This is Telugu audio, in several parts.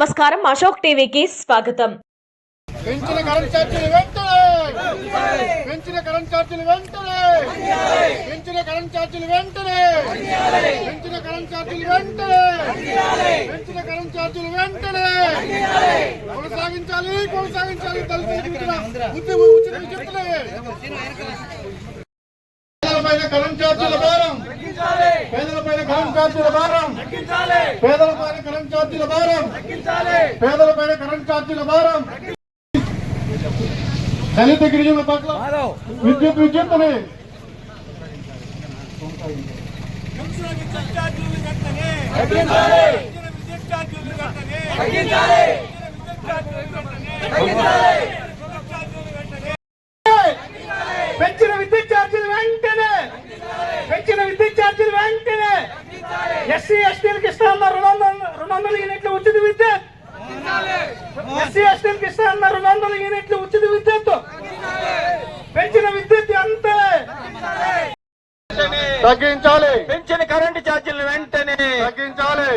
నమస్కారం. అశోక్ టీవీకి స్వాగతం. పెంచిన కరెంట్ ఛార్జీలు వెంటనే! పెంచిన కరెంట్ ఛార్జీలు వెంటనే! పెంచిన కరెంట్ ఛార్జీలు వెంటనే! పెంచిన కరెంట్ ఛార్జీలు వెంటనే! పెంచిన కరెంట్ ఛార్జీలు వెంటనే! కొనసాగించాలి కొనసాగించాలి ఇచ్చిన ఉచిత కరెంట్ ఛార్జీల భారం! పేదలపైన కరెంట్ ఛార్జీల భారం. పేదలపైన కరెంట్ ఛార్జీల భారం. పేదలపైన కరెంట్ ఛార్జీల భారం. దళిత గిరిజనుల పట్ల విద్యుత్ విద్యుత్తుని పెంచిన విద్యుత్ ఛార్జీలు వెంటనే పెంచిన విద్యుత్ ఛార్జీలు వెంటనే ఎస్సీ ఎస్టీలకు ఇస్తా ఉన్న రెండు వందల రెండు వందల యూనిట్లు ఉచిత విద్యుత్ ఎస్సీ ఎస్టీలకు ఇస్తా ఉన్న రెండు వందల యూనిట్లు ఉచిత విద్యుత్ పెంచిన విద్యుత్ అంతే తగ్గించాలి పెంచిన ఛార్జీలు వెంటనే. తగ్గించాలి.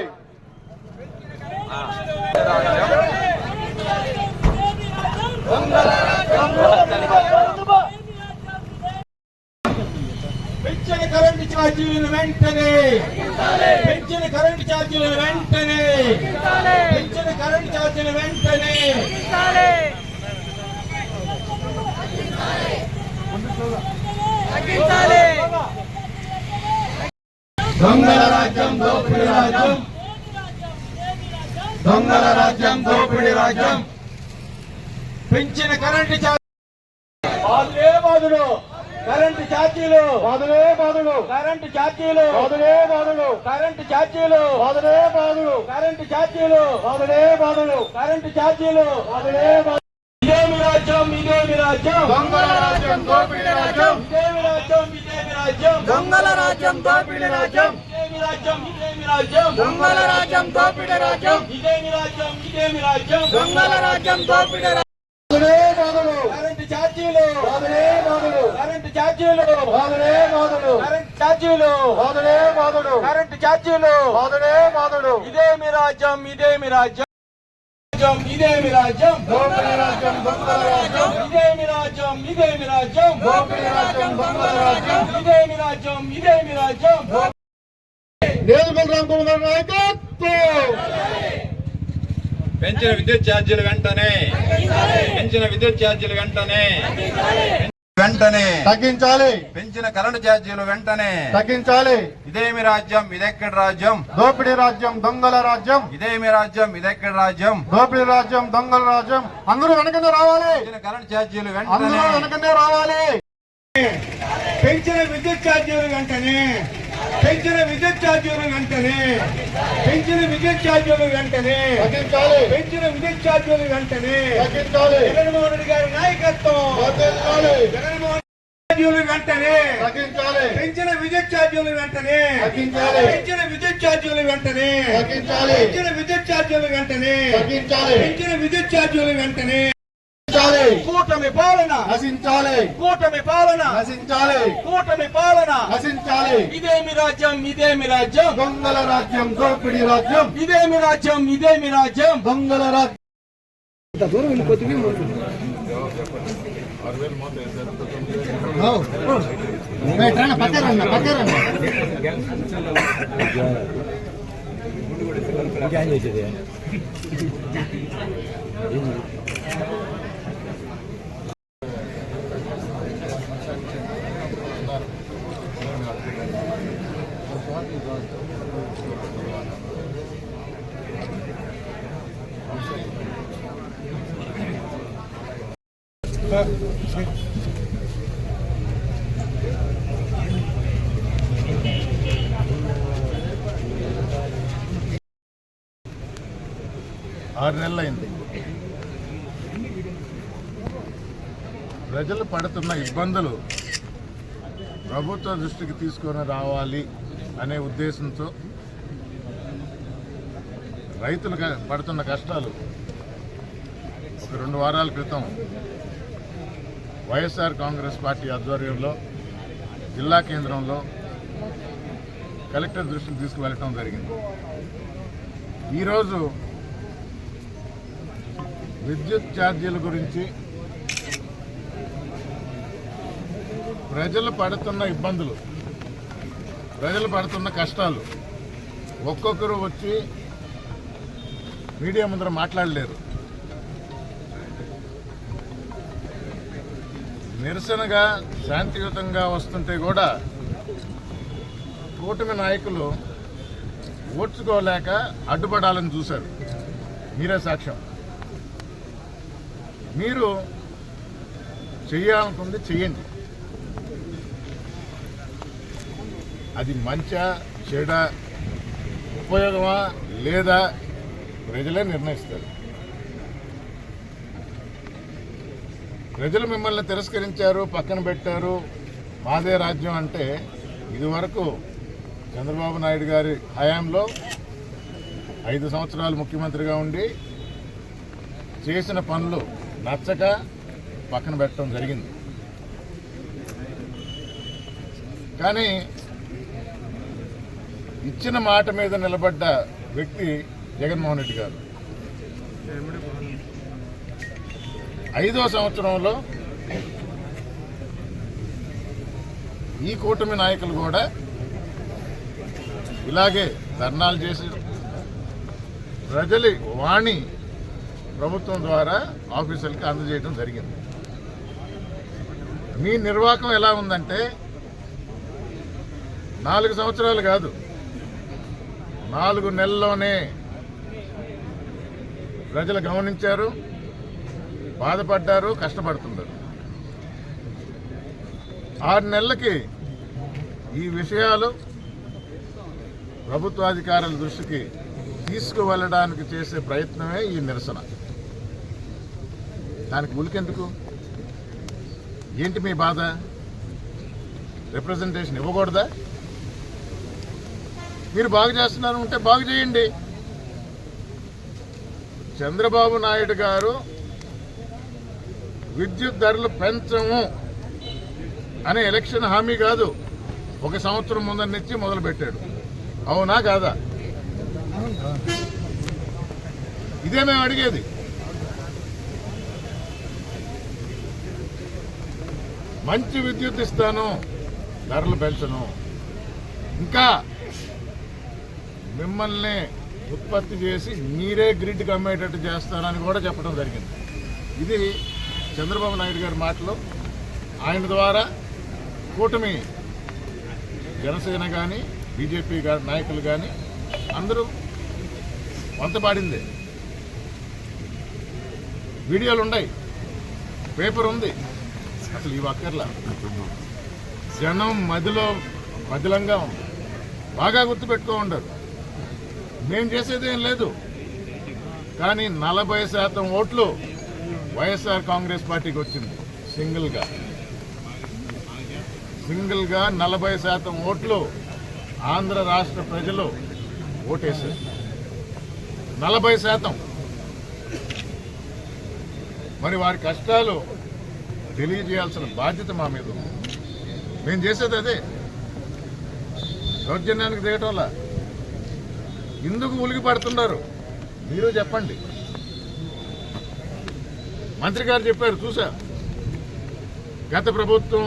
పెంచిన కరెంటు ఛార్జీలు వెంటనే. పెంచిన కరెంటు ఛార్జీలు వెంటనే. పెంచిన కరెంటు ఛార్జీలు వెంటనే. దొంగల రాజ్యం. దొంగల రాజ్యం దోపిడి రాజ్యం. పెంచిన కరెంటు బాధులే బాధుడు కరెంటు ఛార్జీలు. బాధులే బాధుడు కరెంటు ఛార్జీలు. బాధులే బాధుడు కరెంటు ఛార్జీలు. బాధులే బాధుడు కరెంటు ఛార్జీలు. బాధులే బాధుడు కరెంటు ఛార్జీలు. బాధులే ఇదేమి రాజ్యం? ఇదేమి రాజ్యం? దొంగల రాజ్యం దోపిడీ రాజ్యం. ఇదేమి రాజ్యం? ఇదేమి రాజ్యం? దొంగల రాజ్యం దోపిడీ రాజ్యం. రాజ్యం ఇదేమి రాజ్యం దొంగల రాజ్యం దోపిడీ రాజ్యం ఇదేమి రాజ్యం ఇదేమి రాజ్యం దొంగల రాజ్యం దోపిడీ బాధుడు కరెంటు ఛార్జీలు బాధులే బాధుడు కరెంటు ఛార్జీలు బాధులే బాధుడు కరెంటు ఛార్జీలు బాధులే బాధుడు కరెంటు ఛార్జీలు బాధులే బాధుడు ఇదేమి రాజ్యం ఇదేమి రాజ్యం రాజ్యం ఇదేమి రాజ్యం దోపిడీ రాజ్యం దొంగల రాజ్యం ఇదేమి రాజ్యం ఇదేమి రాజ్యం దోపిడీ రాజ్యం దొంగల రాజ్యం ఇదేమి రాజ్యం ఇదేమి రాజ్యం లేదు బలరాం కుమార్ నాయకత్వం. పెంచిన విద్యుత్ ఛార్జీలు వెంటనే. పెంచిన విద్యుత్ ఛార్జీలు వెంటనే. వెంటనే. తగ్గించాలి. పెంచిన కరెంటు ఛార్జీలు వెంటనే. తగ్గించాలి. ఇదేమి రాజ్యం ఇదెక్కడి రాజ్యం? దోపిడీ రాజ్యం దొంగల రాజ్యం. ఇదేమి రాజ్యం ఇదెక్కడి రాజ్యం? దోపిడీ రాజ్యం దొంగల రాజ్యం. అందరూ వెనకనే రావాలి. పెంచిన కరెంటు ఛార్జీలు అందరూ వెంటనే వెనకనే రావాలి. పెంచిన విద్యుత్ ఛార్జీలు వెంటనే. పెంచిన విద్యుత్ ఛార్జీలు వెంటనే పెంచిన విద్యుత్ ఛార్జీలు వెంటనే పెంచిన విద్యుత్ ఛార్జీలు వెంటనే జగన్మోహన్ రెడ్డి గారి నాయకత్వం జగన్మోహన్ ఛార్జీలు వెంటనే తగ్గించాలి. పెంచిన విద్యుత్ ఛార్జీలు వెంటనే పెంచిన విద్యుత్ ఛార్జీలు వెంటనే పెంచిన విద్యుత్ ఛార్జీలు వెంటనే పెంచిన విద్యుత్ ఛార్జీలు వెంటనే తగ్గించాలి కూటమి పాలన. నశించాలి. కూటమి పాలన. నశించాలి. కూటమి పాలన. నశించాలి. ఇదేమి రాజ్యం? ఇదేమి రాజ్యం? దొంగల రాజ్యం దోపిడీ రాజ్యం. ఇదేమి రాజ్యం? ఇదేమి రాజ్యం? దొంగల రాజ్యం. ఆరు నెలలైంది. ప్రజలు పడుతున్న ఇబ్బందులు ప్రభుత్వ దృష్టికి తీసుకొని రావాలి అనే ఉద్దేశంతో రైతులు పడుతున్న కష్టాలు ఒక రెండు వారాల క్రితం వైఎస్ఆర్ కాంగ్రెస్ పార్టీ ఆధ్వర్యంలో జిల్లా కేంద్రంలో కలెక్టర్ దృష్టికి తీసుకువెళ్ళటం జరిగింది. ఈరోజు విద్యుత్ ఛార్జీల గురించి ప్రజలు పడుతున్న ఇబ్బందులు ప్రజలు పడుతున్న కష్టాలు ఒక్కొక్కరు వచ్చి మీడియా ముందర మాట్లాడలేరు. నిరసనగా శాంతియుతంగా వస్తుంటే కూడా కూటమి నాయకులు ఓడ్చుకోలేక అడ్డుపడాలని చూశారు. మీరే సాక్ష్యం. మీరు చేయాలనుకుంది చెయ్యండి. అది మంచా చెడ ఉపయోగమా లేదా ప్రజలే నిర్ణయిస్తారు. ప్రజలు మిమ్మల్ని తిరస్కరించారు పక్కన పెట్టారు. మాదే రాజ్యం అంటే ఇదివరకు చంద్రబాబు నాయుడు గారి హయాంలో ఐదు సంవత్సరాలు ముఖ్యమంత్రిగా ఉండి చేసిన పనులు నచ్చక పక్కన పెట్టడం జరిగింది. కానీ ఇచ్చిన మాట మీద నిలబడ్డ వ్యక్తి జగన్మోహన్ రెడ్డి గారు. ఐదో సంవత్సరంలో ఈ కూటమి నాయకులు కూడా ఇలాగే ధర్నాలు చేసి ప్రజలి వాణి ప్రభుత్వం ద్వారా ఆఫీసులకి అందజేయడం జరిగింది. మీ నిర్వాహకం ఎలా ఉందంటే నాలుగు సంవత్సరాలు కాదు నాలుగు నెలల్లోనే ప్రజలు గమనించారు. బాధపడ్డారు కష్టపడుతున్నారు. ఆరు నెలలకి ఈ విషయాలు ప్రభుత్వాధికారుల దృష్టికి తీసుకువెళ్ళడానికి చేసే ప్రయత్నమే ఈ నిరసన. దానికి ఉలికెందుకు? ఏంటి మీ బాధ? రిప్రజెంటేషన్ ఇవ్వకూడదా? మీరు బాగు చేస్తున్నారు ఉంటే బాగు చేయండి. చంద్రబాబు నాయుడు గారు విద్యుత్ ధరలు పెంచము అనే ఎలక్షన్ హామీ కాదు. ఒక సంవత్సరం ముందర నుంచి మొదలుపెట్టాడు. అవునా కాదా? ఇదే మేము అడిగేది. మంచి విద్యుత్ ఇస్తాను ధరలు పెంచను. ఇంకా మిమ్మల్ని ఉత్పత్తి చేసి మీరే గ్రిడ్కి అమ్మేటట్టు చేస్తానని కూడా చెప్పడం జరిగింది. ఇది చంద్రబాబు నాయుడు గారి మాటలు ఆయన ద్వారా కూటమి జనసేన కానీ బీజేపీ నాయకులు కానీ అందరూ వంతపాడిందే వీడియోలు ఉన్నాయి. పేపర్ ఉంది. అసలు ఇవి అక్కర్లా. జనం మదిలో మదిలంగా ఉంది. బాగా గుర్తుపెట్టుకో ఉండరు. మేం చేసేది ఏం లేదు. కానీ నలభై శాతం ఓట్లు వైఎస్ఆర్ కాంగ్రెస్ పార్టీకి వచ్చింది సింగిల్గా. సింగిల్గా నలభై శాతం ఓట్లు ఆంధ్ర రాష్ట్ర ప్రజలు ఓటేశారు. నలభై శాతం. మరి వారి కష్టాలు తెలియజేయాల్సిన బాధ్యత మా మీద ఉంది. మేము చేసేది అదే. దౌర్జన్యానికి దిగటం వల్ల ఎందుకు ఉలికి పడుతున్నారు మీరు చెప్పండి. మంత్రి గారు చెప్పారు చూసా. గత ప్రభుత్వం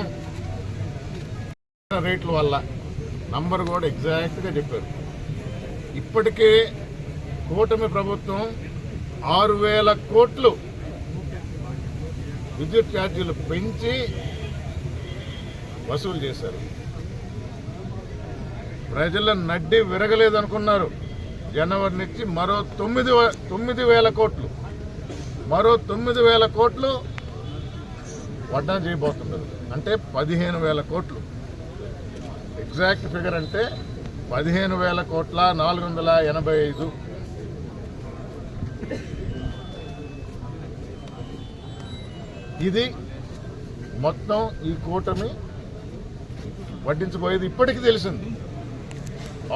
రేట్ల వల్ల నంబర్ కూడా ఎగ్జాక్ట్గా చెప్పారు. ఇప్పటికే కూటమి ప్రభుత్వం ఆరు వేల కోట్లు విద్యుత్ ఛార్జీలు పెంచి వసూలు చేశారు. ప్రజల నడ్డి విరగలేదనుకున్నారు. జనవరి నుంచి మరో తొమ్మిది తొమ్మిది వేల కోట్లు. మరో తొమ్మిది వేల కోట్లు వడ్డా చేయబోతున్నారు. అంటే పదిహేను వేల కోట్లు. ఎగ్జాక్ట్ ఫిగర్ అంటే పదిహేను వేల కోట్ల నాలుగు వందల ఎనభై ఐదు. ఇది మొత్తం ఈ కూటమి వడ్డించబోయేది ఇప్పటికీ తెలిసింది.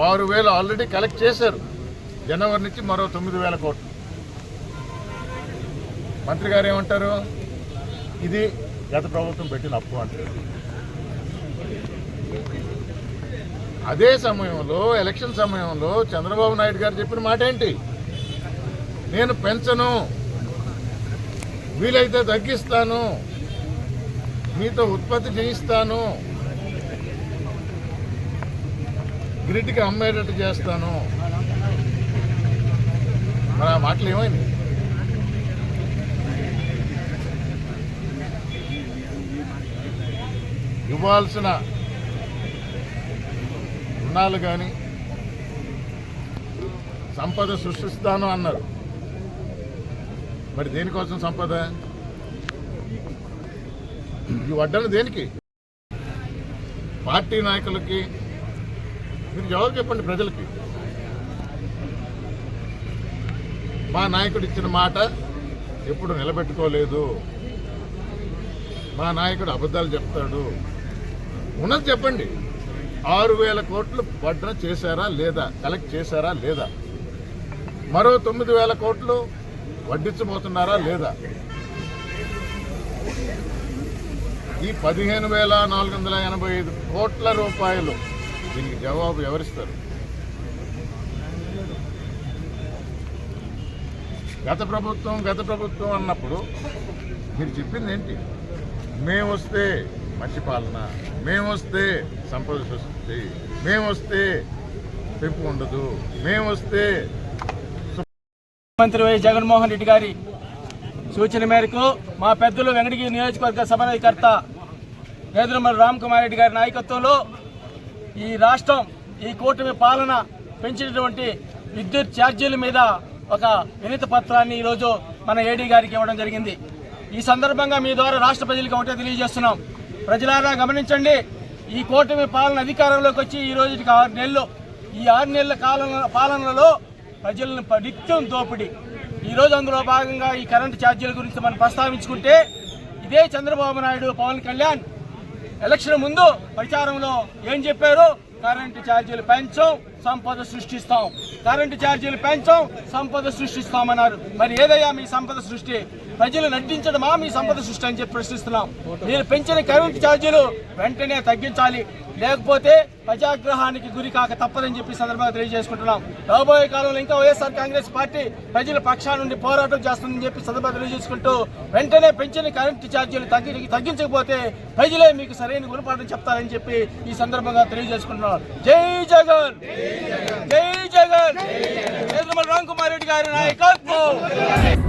ఆరు వేలు ఆల్రెడీ కలెక్ట్ చేశారు. జనవరి నుంచి మరో తొమ్మిది వేల కోట్లు. మంత్రి గారు ఏమంటారు? ఇది గత ప్రభుత్వం పెట్టిన అప్పు అంటారు. అదే సమయంలో ఎలక్షన్ సమయంలో చంద్రబాబు నాయుడు గారు చెప్పిన మాట ఏంటి? నేను పెంచను వీలైతే తగ్గిస్తాను మీతో ఉత్పత్తి చేయిస్తాను గ్రిడ్కి అమ్మేటట్టు చేస్తాను. మరి ఆ మాటలు ఏమైంది? ఇవ్వాల్సిన రుణాలు కానీ సంపద సృష్టిస్తాను అన్నారు. మరి దేనికోసం సంపద? ఈ వడ్డన దేనికి? పార్టీ నాయకులకి మీరు జవాబు చెప్పండి ప్రజలకి. మా నాయకుడు ఇచ్చిన మాట ఎప్పుడు నిలబెట్టుకోలేదు. మా నాయకుడు అబద్ధాలు చెప్తాడు. ఉన్నది చెప్పండి. ఆరు వేల కోట్లు వడ్డన చేశారా లేదా? కలెక్ట్ చేశారా లేదా? మరో తొమ్మిది వేల కోట్లు వడ్డించబోతున్నారా లేదా? ఈ పదిహేను వేల నాలుగు వందల ఎనభై ఐదు కోట్ల రూపాయలు దీనికి జవాబు ఎవరిస్తారు? గత ప్రభుత్వం గత ప్రభుత్వం అన్నప్పుడు మీరు చెప్పింది ఏంటి? మేము వస్తే మంచి పాలన. మేము వస్తే సంపద సృష్టి మేము వస్తే పెంపు ఉండదు. మేమొస్తే ముఖ్యమంత్రి వై జగన్మోహన్ రెడ్డి గారి సూచన మేరకు మా పెద్దలు వెంకటగిరి నియోజకవర్గ సమన్వయకర్త నేదురుమల రామ్ కుమార్ రెడ్డి గారి నాయకత్వంలో ఈ రాష్ట్రం ఈ కూటమి పాలన పెంచినటువంటి విద్యుత్ ఛార్జీల మీద ఒక వినతి పత్రాన్ని ఈరోజు మన ఏడీ గారికి ఇవ్వడం జరిగింది. ఈ సందర్భంగా మీ ద్వారా రాష్ట్ర ప్రజలకు ఒకటే తెలియజేస్తున్నాం. ప్రజలారా గమనించండి ఈ కూటమి పాలన అధికారంలోకి వచ్చి ఈ రోజుకి ఆరు నెలలు. ఈ ఆరు నెలల కాలం పాలనలో ప్రజలను నిత్యం దోపిడీ. ఈ రోజు అందులో భాగంగా ఈ కరెంటు ఛార్జీల గురించి మనం ప్రస్తావించుకుంటే ఇదే చంద్రబాబు నాయుడు పవన్ కళ్యాణ్ ఎలక్షన్ ముందు ప్రచారంలో ఏం చెప్పారు? కరెంటు ఛార్జీలు పెంచాం సంపద సృష్టిస్తాం. కరెంటు ఛార్జీలు పెంచాం సంపద సృష్టిస్తామన్నారు. మరి ఏదయ్యా మీ సంపద సృష్టి? ప్రజలు నటించడమా మీ సంపద సృష్టి అని చెప్పి ప్రశ్నిస్తున్నాం మీరు పెంచిన కరెంటు ఛార్జీలు వెంటనే తగ్గించాలి లేకపోతే ప్రజాగ్రహానికి గురి కాక తప్పదని చెప్పి సందర్భంగా తెలియజేసుకుంటున్నాం రాబోయే కాలంలో ఇంకా వైఎస్ఆర్ కాంగ్రెస్ పార్టీ ప్రజల పక్షాన నుండి పోరాటం చేస్తుందని చెప్పి సందర్భంగా తెలియజేసుకుంటూ వెంటనే పెంచిన కరెంటు ఛార్జీలు తగ్గి తగ్గించకపోతే ప్రజలే మీకు సరైన గుణపాఠం చెప్తారని చెప్పి ఈ సందర్భంగా తెలియజేసుకుంటున్నాం జై జగన్ జై జగన్ రామ్ కుమార్ రెడ్డి గారి నాయకత్వం